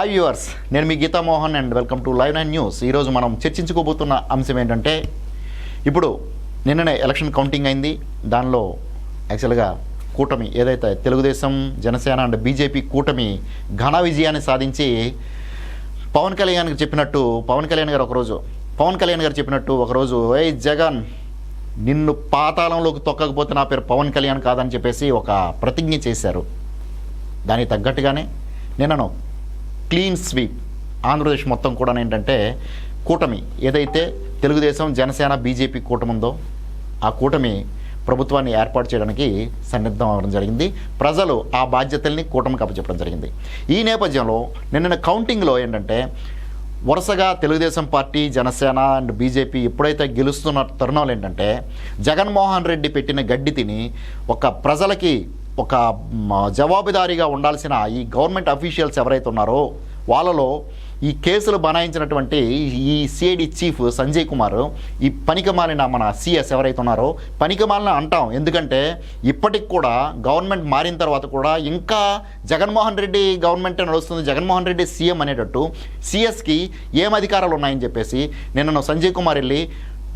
Hi viewers నేను మీ Geethamohan and welcome to live nine news. ఈరోజు మనం చర్చించుకోబోతున్న అంశం ఏంటంటే ఇప్పుడు నిన్ననే ఎలక్షన్ కౌంటింగ్ అయింది. దానిలో యాక్చువల్గా కూటమి ఏదైతే తెలుగుదేశం జనసేన అండ్ బీజేపీ కూటమి ఘన విజయాన్ని సాధించి పవన్ కళ్యాణ్ గారు చెప్పినట్టు పవన్ కళ్యాణ్ గారు ఒకరోజు పవన్ కళ్యాణ్ గారు చెప్పినట్టు ఒకరోజు ఏ జగన్ నిన్ను పాతాళంలోకి తొక్కకపోతే నా పేరు పవన్ కళ్యాణ్ కాదని చెప్పేసి ఒక ప్రతిజ్ఞ చేశారు. దానికి తగ్గట్టుగానే నిన్నను క్లీన్ స్వీప్. ఆంధ్రప్రదేశ్ మొత్తం కూడా ఏంటంటే కూటమి. ఏదైతే తెలుగుదేశం జనసేన బీజేపీ కూటమి ఉందో ఆ కూటమి ప్రభుత్వాన్ని ఏర్పాటు చేయడానికి సన్నిద్ధం అవ్వడం జరిగింది. ప్రజలు ఆ బాధ్యతల్ని కూటమికి అప్పచెప్పడం జరిగింది. ఈ నేపథ్యంలో నిన్న కౌంటింగ్లో ఏంటంటే వరుసగా Telugu Desam party Janasena and BJP ఎప్పుడైతే గెలుస్తున్న తరుణాలు ఏంటంటే జగన్మోహన్ రెడ్డి పెట్టిన గడ్డి తిని ఒక ప్రజలకి ఒక జవాబుదారీగా ఉండాల్సిన ఈ గవర్నమెంట్ అఫీషియల్స్ ఎవరైతే ఉన్నారో వాళ్ళలో ఈ కేసులు బనాయించినటువంటి ఈ సిఐడి చీఫ్ సంజయ్ కుమార్ ఈ పనికిమాలిన మన సిఎస్ ఎవరైతే ఉన్నారో పనికిమాలిన అంటాం. ఎందుకంటే ఇప్పటికి కూడా గవర్నమెంట్ మారిన తర్వాత కూడా ఇంకా జగన్మోహన్ రెడ్డి గవర్నమెంట్ నడుస్తుంది. జగన్మోహన్ రెడ్డి సీఎం అనేటట్టు సిఎస్కి ఏం అధికారాలు ఉన్నాయని చెప్పేసి నిన్న సంజయ్ కుమార్ వెళ్ళి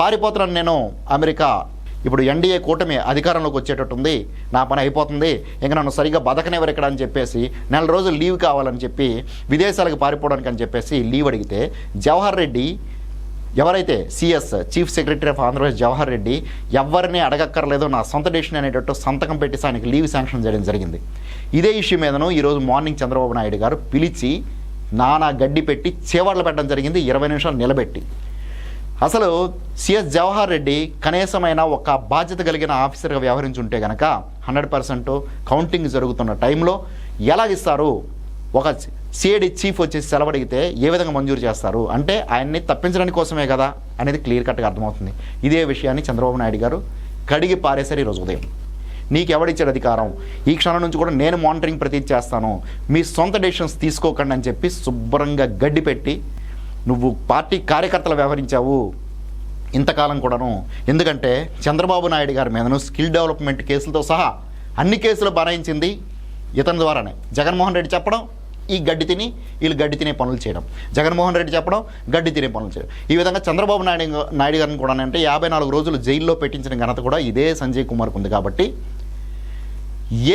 పారిపోతున్నాను నేను అమెరికా ఇప్పుడు ఎన్డీఏ కూటమి అధికారంలోకి వచ్చేటట్టుంది నా పని అయిపోతుంది ఇంక నన్ను సరిగ్గా బతకనేవారు ఇక్కడ అని చెప్పేసి నెల రోజులు లీవ్ కావాలని చెప్పి విదేశాలకు పారిపోవడానికి అని చెప్పేసి లీవ్ అడిగితే జవహర్ రెడ్డి ఎవరైతే CS chief secretary of Andhra Pradesh Jawahar Reddy ఎవరిని అడగక్కర్లేదు నా సొంత డెసిషన్ అనేటట్టు సంతకం పెట్టి ఆయనకి లీవ్ శాంక్షన్ చేయడం జరిగింది. ఇదే ఇష్యూ మీదను ఈరోజు మార్నింగ్ చంద్రబాబు నాయుడు గారు పిలిచి నానా గడ్డి పెట్టి చేవాళ్ళు పెట్టడం జరిగింది ఇరవై నిమిషాలు నిలబెట్టి. అసలు సిఎస్ జవహర్ రెడ్డి కనీసమైన ఒక బాధ్యత కలిగిన ఆఫీసర్గా వ్యవహరించుంటే కనుక హండ్రెడ్ పర్సెంట్ కౌంటింగ్ జరుగుతున్న టైంలో ఎలాగిస్తారు? ఒక సిఐడి చీఫ్ వచ్చేసి సెలవడిగితే ఏ విధంగా మంజూరు చేస్తారు? అంటే ఆయన్ని తప్పించడానికి కోసమే కదా అనేది క్లియర్ కట్గా అర్థమవుతుంది. ఇదే విషయాన్ని చంద్రబాబు నాయుడు గారు కడిగి పారేశారు ఈరోజు ఉదయం. నీకు ఎవడిచ్చాడు అధికారం? ఈ క్షణం నుంచి కూడా నేను మానిటరింగ్ ప్రతి చేస్తాను. మీ సొంత డెసిషన్స్ తీసుకోకండి అని చెప్పి శుభ్రంగా గడ్డి పెట్టి నువ్వు పార్టీ కార్యకర్తలు వ్యవహరించావు ఇంతకాలం కూడాను. ఎందుకంటే చంద్రబాబు నాయుడు గారి మీదను స్కిల్ డెవలప్మెంట్ కేసులతో సహా అన్ని కేసులు బనాయించింది ఇతని ద్వారానే. జగన్మోహన్ రెడ్డి చెప్పడం ఈ గడ్డి తిని వీళ్ళు గడ్డి తినే పనులు చేయడం. జగన్మోహన్ రెడ్డి చెప్పడం గడ్డి తినే పనులు చేయడం. ఈ విధంగా చంద్రబాబు నాయుడు నాయుడు గారిని కూడా అంటే యాభై నాలుగు రోజులు జైల్లో పెట్టించిన ఘనత కూడా ఇదే సంజయ్ కుమార్కు ఉంది కాబట్టి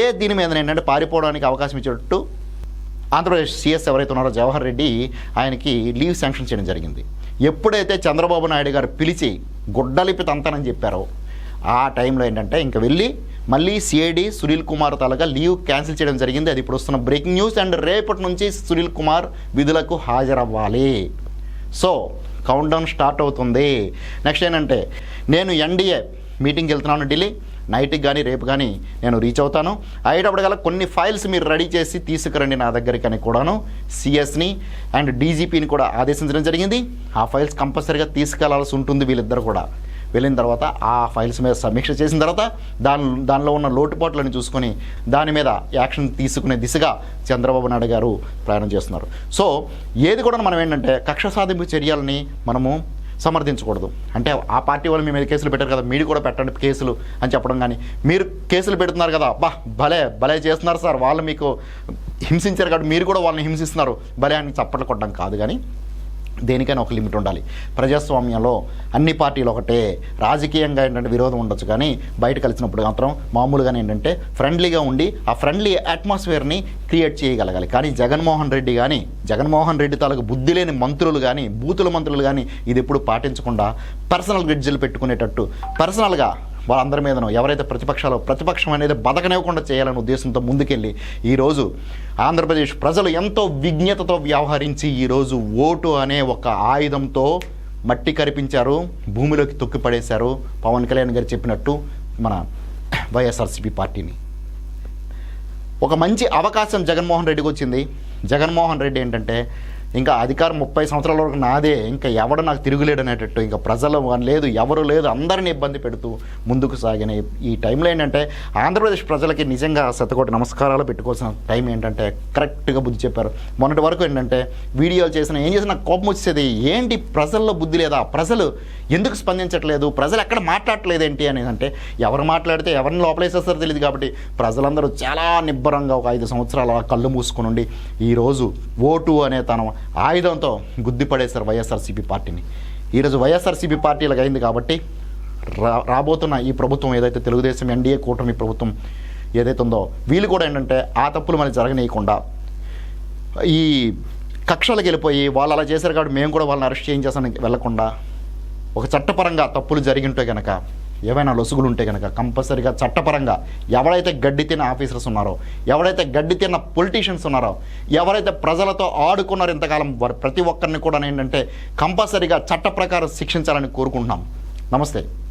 ఏ దీని మీద ఏంటంటే పారిపోవడానికి అవకాశం ఇచ్చేటట్టు ఆంధ్రప్రదేశ్ సీఎస్ ఎవరైతే ఉన్నారో జవహర్ రెడ్డి ఆయనకి లీవ్ శాంక్షన్ చేయడం జరిగింది. ఎప్పుడైతే చంద్రబాబు నాయుడు గారు పిలిచి గుడ్డలిపి తంతానని చెప్పారో ఆ టైంలో ఏంటంటే ఇంకా వెళ్ళి మళ్ళీ సిఐడి సునీల్ కుమార్ తాలూకా లీవ్ క్యాన్సిల్ చేయడం జరిగింది. అది ఇప్పుడు వస్తున్న బ్రేకింగ్ న్యూస్ అండ్ రేపటి నుంచి సునీల్ కుమార్ విధులకు హాజరవ్వాలి. సో కౌంట్ డౌన్ స్టార్ట్ అవుతుంది. నెక్స్ట్ ఏంటంటే నేను ఎన్డీఏ మీటింగ్కి వెళ్తున్నాను ఢిల్లీ. నైట్కి కానీ రేపు కానీ నేను రీచ్ అవుతాను. అయ్యేటప్పటికల్లా కొన్ని ఫైల్స్ మీరు రెడీ చేసి తీసుకురండి నా దగ్గరికి అని కూడాను సిఎస్ని అండ్ డీజీపీని కూడా ఆదేశించడం జరిగింది. ఆ ఫైల్స్ కంపల్సరీగా తీసుకెళ్ళాల్సి ఉంటుంది వీళ్ళిద్దరు కూడా. వెళ్ళిన తర్వాత ఆ ఫైల్స్ మీద సమీక్ష చేసిన తర్వాత దాని దానిలో ఉన్న లోటుపాట్లను చూసుకొని దాని మీద యాక్షన్ తీసుకునే దిశగా చంద్రబాబు నాయుడు గారు ప్రయాణం చేస్తున్నారు. సో ఏది కూడా మనం ఏంటంటే కక్ష సాధింపు చర్యలని మనము సమర్థించకూడదు. అంటే ఆ పార్టీ వాళ్ళు మీ మీద కేసులు పెట్టారు కదా మీరు కూడా పెట్టండి కేసులు అని చెప్పడం కానీ మీరు కేసులు పెడుతున్నారు కదా బా భలే భలే చేస్తున్నారు సార్ వాళ్ళు మీకు హింసించారు కాబట్టి మీరు కూడా వాళ్ళని హింసిస్తున్నారు భలే అని చప్పట్లు కొట్టడం కాదు కానీ దేనికైనా ఒక లిమిట్ ఉండాలి. ప్రజాస్వామ్యంలో అన్ని పార్టీలు ఒకటే రాజకీయంగా ఏంటంటే విరోధం ఉండొచ్చు కానీ బయట కలిసినప్పుడు మాత్రం మామూలుగానే ఏంటంటే ఫ్రెండ్లీగా ఉండి ఆ ఫ్రెండ్లీ అట్మాస్ఫియర్ని క్రియేట్ చేయగలగాలి. కానీ జగన్మోహన్ రెడ్డి కానీ జగన్మోహన్ రెడ్డి తాలూకు బుద్ధి లేని మంత్రులు కానీ బూతుల మంత్రులు కానీ ఇది ఎప్పుడు పాటించకుండా పర్సనల్ గ్రిడ్జిలు పెట్టుకునేటట్టు పర్సనల్గా వాళ్ళందరి మీదనో ఎవరైతే ప్రతిపక్షాలు ప్రతిపక్షం అనేది బతకనివ్వకుండా చేయాలనే ఉద్దేశంతో ముందుకెళ్ళి ఈరోజు ఆంధ్రప్రదేశ్ ప్రజలు ఎంతో విజ్ఞతతో వ్యవహరించి ఈరోజు ఓటు అనే ఒక ఆయుధంతో మట్టి కరిపించారు భూమిలోకి తొక్కిపడేశారు పవన్ కళ్యాణ్ గారు చెప్పినట్టు మన వైఎస్ఆర్సీపీ పార్టీని. ఒక మంచి అవకాశం జగన్మోహన్ రెడ్డికి వచ్చింది. జగన్మోహన్ రెడ్డి ఏంటంటే ఇంకా అధికారం ముప్పై సంవత్సరాల వరకు నాదే ఇంకా ఎవడు నాకు తిరుగులేడు అనేటట్టు ఇంకా ప్రజలు లేదు ఎవరు లేదు అందరిని ఇబ్బంది పెడుతూ ముందుకు సాగిన ఈ- టైంలో ఏంటంటే ఆంధ్రప్రదేశ్ ప్రజలకి నిజంగా శతకోటి నమస్కారాలు పెట్టుకోవాల్సిన టైం ఏంటంటే కరెక్ట్గా బుద్ధి చెప్పారు. మొన్నటి వరకు ఏంటంటే వీడియోలు చేసిన ఏం చేసినా కోపం వచ్చేది ఏంటి ప్రజల్లో బుద్ధి లేదా? ప్రజలు ఎందుకు స్పందించట్లేదు? ప్రజలు ఎక్కడ మాట్లాడట్లేదు ఏంటి అనేది అంటే ఎవరు మాట్లాడితే ఎవరిని లోపలేసేస్తారో తెలియదు కాబట్టి ప్రజలందరూ చాలా నిబ్బరంగా ఒక ఐదు సంవత్సరాలు కళ్ళు మూసుకుని ఉండి ఈరోజు ఓటు అనే తన ఆయుధంతో గుద్దిపడేశారు వైఎస్ఆర్సీపీ పార్టీని. ఈరోజు వైఎస్ఆర్సీపీ పార్టీలకు అయింది కాబట్టి రా రాబోతున్న ఈ ప్రభుత్వం ఏదైతే తెలుగుదేశం ఎన్డీఏ కూటమి ప్రభుత్వం ఏదైతే ఉందో వీళ్ళు కూడా ఏంటంటే ఆ తప్పులు మనకి జరగనీయకుండా ఈ కక్షలకు వెళ్ళిపోయి వాళ్ళు అలా చేశారు కాబట్టి మేము కూడా వాళ్ళని అరెస్ట్ చేయించేసానికి వెళ్ళకుండా ఒక చట్టపరంగా తప్పులు జరిగింటే కనుక ఏవైనా లొసుగులు ఉంటే కనుక కంపల్సరీగా చట్టపరంగా ఎవరైతే గడ్డి తిన్న ఆఫీసర్స్ ఉన్నారో ఎవరైతే గడ్డి తిన్న పొలిటీషియన్స్ ఉన్నారో ఎవరైతే ప్రజలతో ఆడుకున్నారో ఇంతకాలం వారు ప్రతి ఒక్కరిని కూడా ఏంటంటే కంపల్సరీగా చట్ట ప్రకారం శిక్షించాలని కోరుకుంటున్నాం. నమస్తే.